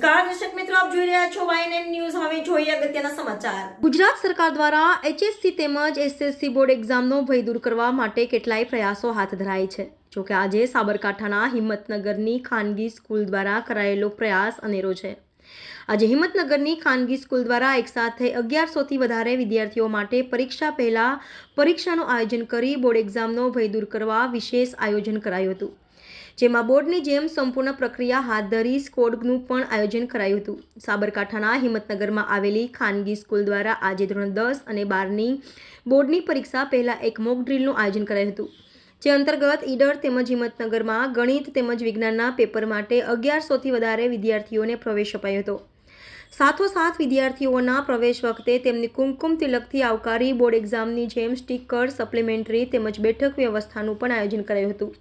નમસ્કાર, દર્શક મિત્રો, આપ જોઈ રહ્યા છો વાયએનએન ન્યૂઝ હવે જોઈએ અગત્યના સમાચાર. ગુજરાત સરકાર દ્વારા એચએસસી તેમજ એસએસસી બોર્ડ એક્ઝામનો ભય દૂર કરવા માટે કેટલાય પ્રયાસો હાથ ધરાય છે. જોકે આજે સાબરકાંઠાના હિંમતનગરની ખાનગી સ્કૂલ દ્વારા કરાયેલો પ્રયાસ અનેરો છે. આજે હિંમતનગરની ખાનગી સ્કૂલ દ્વારા એકસાથે અગિયારસોથી વધારે વિદ્યાર્થીઓ માટે પરીક્ષા પહેલા પરીક્ષાનું આયોજન કરી બોર્ડ એક્ઝામનો ભય દૂર કરવા વિશેષ આયોજન કરાયું હતું. જેમાં બોર્ડની જેમ સંપૂર્ણ પ્રક્રિયા હાથ ધરી સ્કોડનું પણ આયોજન કરાયું હતું. સાબરકાંઠાના હિંમતનગરમાં આવેલી ખાનગી સ્કૂલ દ્વારા આજે ધોરણ દસ અને બારની બોર્ડની પરીક્ષા પહેલાં એક મોક ડ્રીલનું આયોજન કરાયું હતું, જે અંતર્ગત ઈડર તેમજ હિંમતનગરમાં ગણિત તેમજ વિજ્ઞાનના પેપર માટે અગિયારસોથી વધારે વિદ્યાર્થીઓને પ્રવેશ અપાયો હતો. સાથોસાથ વિદ્યાર્થીઓના પ્રવેશ વખતે તેમની કુમકુમ તિલકથી આવકારી બોર્ડ એક્ઝામની જેમ સ્ટીકર, સપ્લિમેન્ટરી તેમજ બેઠક વ્યવસ્થાનું પણ આયોજન કરાયું હતું.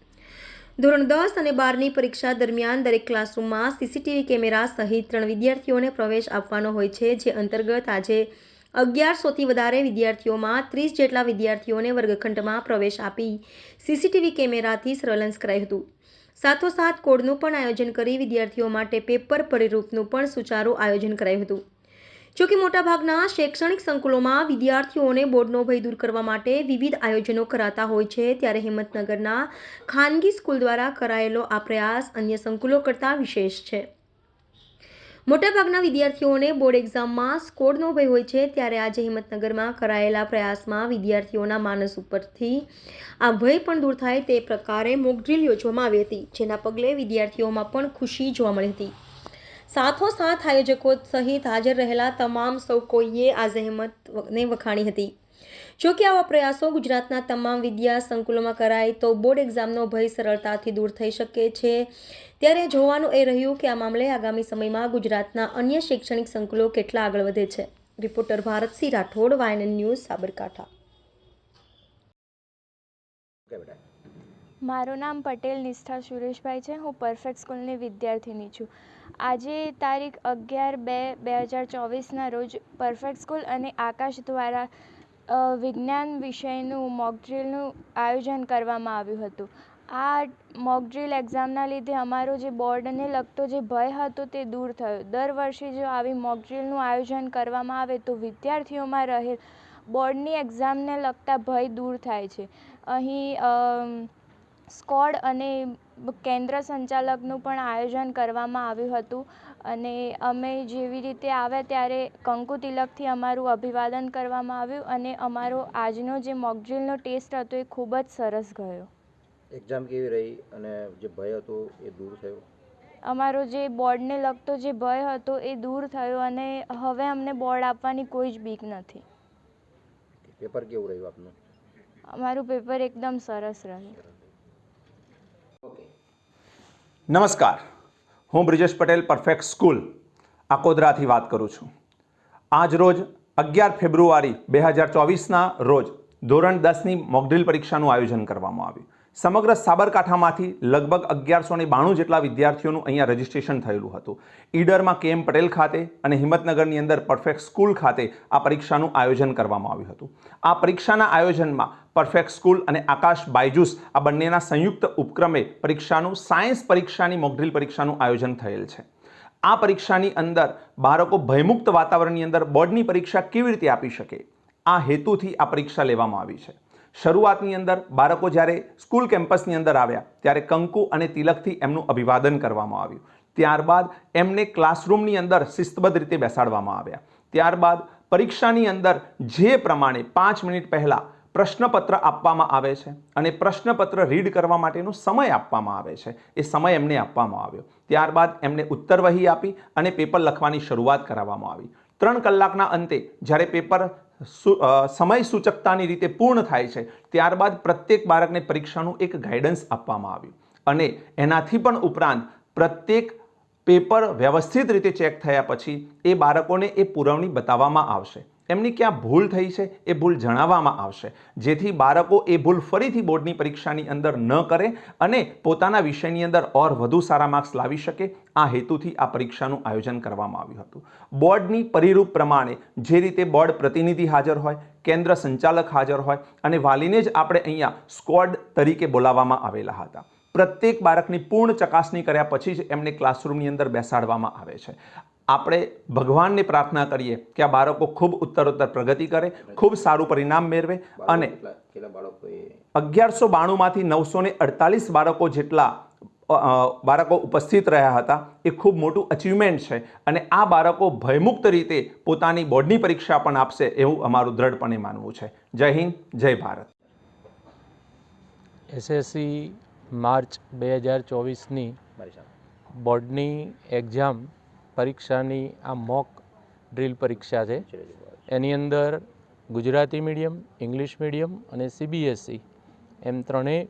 ધોરણ દસ અને બારની પરીક્ષા દરમિયાન દરેક ક્લાસરૂમમાં સીસીટીવી કેમેરા સહિત ત્રણ વિદ્યાર્થીઓને પ્રવેશ આપવાનો હોય છે, જે અંતર્ગત આજે અગિયારસોથી વધારે વિદ્યાર્થીઓમાં ત્રીસ જેટલા વિદ્યાર્થીઓને વર્ગખંડમાં પ્રવેશ આપી સીસીટીવી કેમેરાથી સર્વેલન્સ કરાયું હતું. સાથોસાથ કોડનું પણ આયોજન કરી વિદ્યાર્થીઓ માટે પેપર પરિરૂપનું પણ સુચારું આયોજન કરાયું હતું. જોકે મોટાભાગના શૈક્ષણિક સંકુલોમાં વિદ્યાર્થીઓને બોર્ડનો ભય દૂર કરવા માટે વિવિધ આયોજનો કરાતા હોય છે. ત્યારે હિંમતનગરના ખાનગી સ્કૂલ દ્વારા કરાયેલો આ પ્રયાસ અન્ય સંકુલો કરતાં વિશેષ છે. મોટાભાગના વિદ્યાર્થીઓને બોર્ડ એક્ઝામમાં સ્કોડનો ભય હોય છે. ત્યારે આજે હિંમતનગરમાં કરાયેલા પ્રયાસમાં વિદ્યાર્થીઓના માનસ ઉપરથી આ ભય પણ દૂર થાય તે પ્રકારે મોક યોજવામાં આવી હતી, જેના પગલે વિદ્યાર્થીઓમાં પણ ખુશી જોવા મળી હતી. સાથોસાથ આયોજકો સહિત હાજર રહેલા તમામ સૌ કોઈએ આ જહેમતને વખાણી હતી. જો કે આવા પ્રયાસો ગુજરાતના તમામ વિદ્યા સંકુલોમાં કરાય તો બોર્ડ એક્ઝામનો ભય સરળતાથી દૂર થઈ શકે છે. ત્યારે જોવાનું એ રહ્યું કે આ મામલે આગામી સમયમાં ગુજરાતના અન્ય શૈક્ષણિક સંકુલો કેટલા આગળ વધે છે. રિપોર્ટર ભારતસિંહ રાઠોડ, વાયનન ન્યૂઝ, સાબરકાંઠા. મારું નામ પટેલ નિષ્ઠા સુરેશભાઈ છે. હું પરફેક્ટ સ્કૂલની વિદ્યાર્થીની છું. આજે તારીખ અગિયાર બે બે હજાર ચોવીસના રોજ પરફેક્ટ સ્કૂલ અને આકાશ દ્વારા વિજ્ઞાન વિષયનું મોક ડ્રીલનું આયોજન કરવામાં આવ્યું હતું. આ મોક ડ્રીલ એક્ઝામના લીધે અમારો જે બોર્ડને લગતો જે ભય હતો તે દૂર થયો. દર વર્ષે જો આવી મોક ડ્રીલનું આયોજન કરવામાં આવે તો વિદ્યાર્થીઓમાં રહેલ બોર્ડની એક્ઝામને લગતા ભય દૂર થાય છે. અહીં સ્કોડ અને કેન્દ્ર સંચાલકનું પણ આયોજન કરવામાં આવ્યું હતું અને અમે જેવી રીતે આવ્યા ત્યારે કંકુ તિલકથી અમારું અભિવાદન કરવામાં આવ્યું અને અમારો આજનો જે મોકડ્રીલનો ટેસ્ટ હતો એ ખૂબ જ સરસ ગયો. એક્ઝામ કેવી રહી અને જે ભય હતો એ દૂર થયો? અમારો જે બોર્ડને લગતો જે ભય હતો એ દૂર થયો અને હવે અમને બોર્ડ આપવાની કોઈ જ બીક નથી. પેપર કેવું રહ્યું આપનું? અમારું પેપર એકદમ સરસ રહ્યું. નમસ્કાર. હું બ્રિજેશ પટેલ પરફેક્ટ સ્કૂલ આકોદરાથી વાત કરું છું. આજ રોજ અગિયાર ફેબ્રુઆરી બે હજાર ચોવીસના રોજ ધોરણ દસની મોકડ્રીલ પરીક્ષાનું આયોજન કરવામાં આવ્યું. સમગ્ર સાબરકાંઠામાંથી લગભગ અગિયારસો ને બાણું જેટલા વિદ્યાર્થીઓનું અહીંયા રજિસ્ટ્રેશન થયેલું હતું. ઈડરમાં કે એમ પટેલ ખાતે અને હિંમતનગરની અંદર પરફેક્ટ સ્કૂલ ખાતે આ પરીક્ષાનું આયોજન કરવામાં આવ્યું હતું. આ પરીક્ષાના આયોજનમાં પરફેક્ટ સ્કૂલ અને આકાશ બાયજુસ આ બંનેના સંયુક્ત ઉપક્રમે પરીક્ષાનું સાયન્સ પરીક્ષાની મોકડ્રીલ પરીક્ષાનું આયોજન થયેલ છે. આ પરીક્ષાની અંદર બાળકો ભયમુક્ત વાતાવરણની અંદર બોર્ડની પરીક્ષા કેવી રીતે આપી શકે? આ હેતુથી આ પરીક્ષા લેવામાં આવી છે. શરૂઆતની અંદર બાળકો જ્યારે સ્કૂલ કેમ્પસની અંદર આવ્યા, ત્યારે કંકુ અને તિલકથી એમનું અભિવાદન કરવામાં આવ્યું. ત્યારબાદ એમને ક્લાસરૂમની અંદર શિસ્તબદ્ધ રીતે બેસાડવામાં આવ્યા. ત્યારબાદ પરીક્ષાની અંદર જે પ્રમાણે પાંચ મિનિટ પહેલાં પ્રશ્નપત્ર આપવામાં આવે છે અને પ્રશ્નપત્ર રીડ કરવા માટેનો સમય આપવામાં આવે છે, એ સમય એમને આપવામાં આવ્યો. ત્યારબાદ એમને ઉત્તરવહી આપી અને પેપર લખવાની શરૂઆત કરાવવામાં આવી. ત્રણ કલાકના અંતે જ્યારે પેપર સમય સૂચકતાની રીતે પૂર્ણ થાય છે. ત્યારબાદ પ્રત્યેક બાળકને પરીક્ષાનું એક ગાઈડન્સ આપવામાં આવ્યું. અને એનાથી પણ ઉપરાંત પ્રત્યેક પેપર વ્યવસ્થિત રીતે ચેક થયા પછી એ બાળકોને એ પુરવણી બતાવવામાં આવશે. એમની ક્યાં ભૂલ થઈ છે એ ભૂલ જણાવવામાં આવશે. જેથી બાળકો એ ભૂલ ફરીથી બોર્ડની પરીક્ષાની અંદર ન કરે અને પોતાના વિષયની અંદર ઓર વધુ સારા માર્ક્સ લાવી શકે. આ હેતુથી આ પરીક્ષાનું આયોજન કરવામાં આવ્યું હતું. બોર્ડની પરિરૂપ પ્રમાણે જે રીતે બોર્ડ પ્રતિનિધિ હાજર હોય, કેન્દ્ર સંચાલક હાજર હોય અને વાલીને જ આપણે અહીંયા સ્કોડ તરીકે બોલાવવામાં આવેલા હતા. પ્રત્યેક બાળકની પૂર્ણ ચકાસણી કર્યા પછી જ એમને ક્લાસરૂમની અંદર બેસાડવામાં આવે છે. આપણે ભગવાનને પ્રાર્થના કરીએ કે આ બાળકો ખૂબ ઉત્તરોત્તર પ્રગતિ કરે ખૂબ સારું પરિણામ મેળવે અને કેટલા કેટલા બાળકોએ અગિયારસો બાણુંમાંથી નવસો ને અડતાલીસ બાળકો જેટલા બાળકો ઉપસ્થિત રહ્યા હતા એ ખૂબ મોટું અચીવમેન્ટ છે અને આ બાળકો ભયમુક્ત રીતે પોતાની બોર્ડની પરીક્ષા પણ આપશે એવું અમારું દ્રઢપણે માનવું છે. જય હિન્દ જય ભારત. એસએસસી માર્ચ બે હજાર ચોવીસની બોર્ડની એક્ઝામ પરીક્ષાની આ મોક ડ્રીલ પરીક્ષા છે. એની અંદર ગુજરાતી મીડિયમ, ઇંગ્લિશ મીડિયમ અને સીબીએસઈ એમ ત્રણેય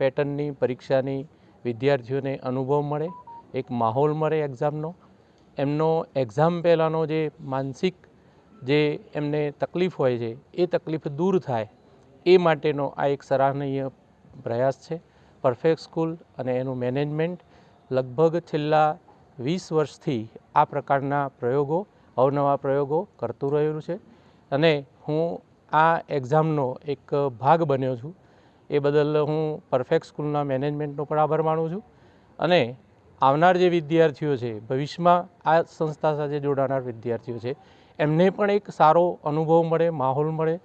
પેટર્નની પરીક્ષાની વિદ્યાર્થીઓને અનુભવ મળે, એક માહોલ મળે એક્ઝામનો. એમનો એક્ઝામ પહેલાંનો જે માનસિક જે એમને તકલીફ હોય છે, એ તકલીફ દૂર થાય, એ માટેનો આ એક સરાહનીય પ્રયાસ છે. પરફેક્ટ સ્કૂલ અને એનું મેનેજમેન્ટ લગભગ છેલ્લા વીસ વર્ષથી આ પ્રકારના પ્રયોગો, અવનવા પ્રયોગો કરતું રહ્યું છે. અને હું આ એક્ઝામનો એક ભાગ બન્યો છું. એ બદલ હું પરફેક્ટ સ્કૂલના મેનેજમેન્ટનો પણ આભાર માનું છું. અને આવનાર જે વિદ્યાર્થીઓ છે, ભવિષ્યમાં આ સંસ્થા સાથે જોડાનાર વિદ્યાર્થીઓ છે, એમને પણ એક સારો અનુભવ મળે, માહોલ મળે.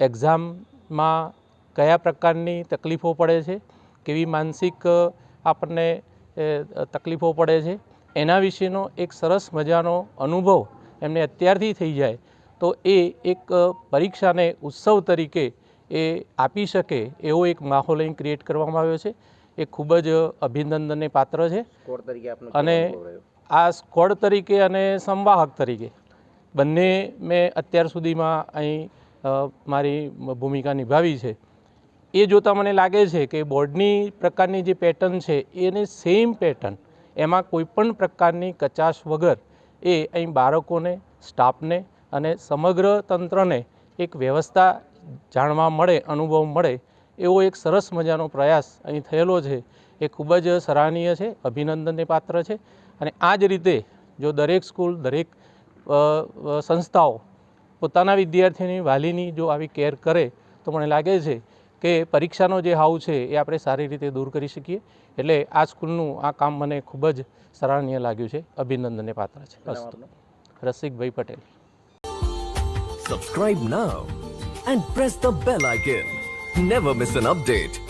એક્ઝામમાં કયા પ્રકારની તકલીફો પડે છે, કેવી માનસિક આપણને તકલીફો પડે છે. એના વિશેનો એક સરસ મજાનો અનુભવ એમને અત્યારથી થઈ જાય. તો એ એક પરીક્ષાને ઉત્સવ તરીકે એ આપી શકે એવો એક માહોલ અહીં ક્રિએટ કરવામાં આવ્યો છે. એ ખૂબ જ અભિનંદનને પાત્ર છે. અને? આ સ્કોડ તરીકે અને સંવાહક તરીકે બંને મેં અત્યાર સુધીમાં અહીં મારી ભૂમિકા નિભાવી છે. એ જોતાં મને લાગે છે કે બોર્ડની પ્રકારની જે પેટર્ન છે, એને સેમ પેટર્ન એમાં કોઈપણ પ્રકારની કચાશ વગર એ અહીં બાળકોને સ્ટાફને અને સમગ્ર તંત્રને એક વ્યવસ્થા જાણવા મળે, અનુભવ મળે, એવો એક સરસ મજાનો પ્રયાસ અહીં થયેલો છે. એ ખૂબ જ સરાહનીય છે, અભિનંદનને પાત્ર છે અને આ જ રીતે જો દરેક સ્કૂલ, દરેક સંસ્થાઓ પોતાના વિદ્યાર્થીની વાલીની જો આવી કેર કરે, તો મને લાગે છે કે પરીક્ષાનો જે હાવ છે એ આપણે સારી રીતે દૂર કરી શકીએ. એટલે આ સ્કૂલનું આ કામ મને ખૂબ જ સરાહનીય લાગ્યું છે. અભિનંદનને પાત્ર છે. અસ્તુ. Rasikbhai Patel. Subscribe now and press the bell icon never miss an update.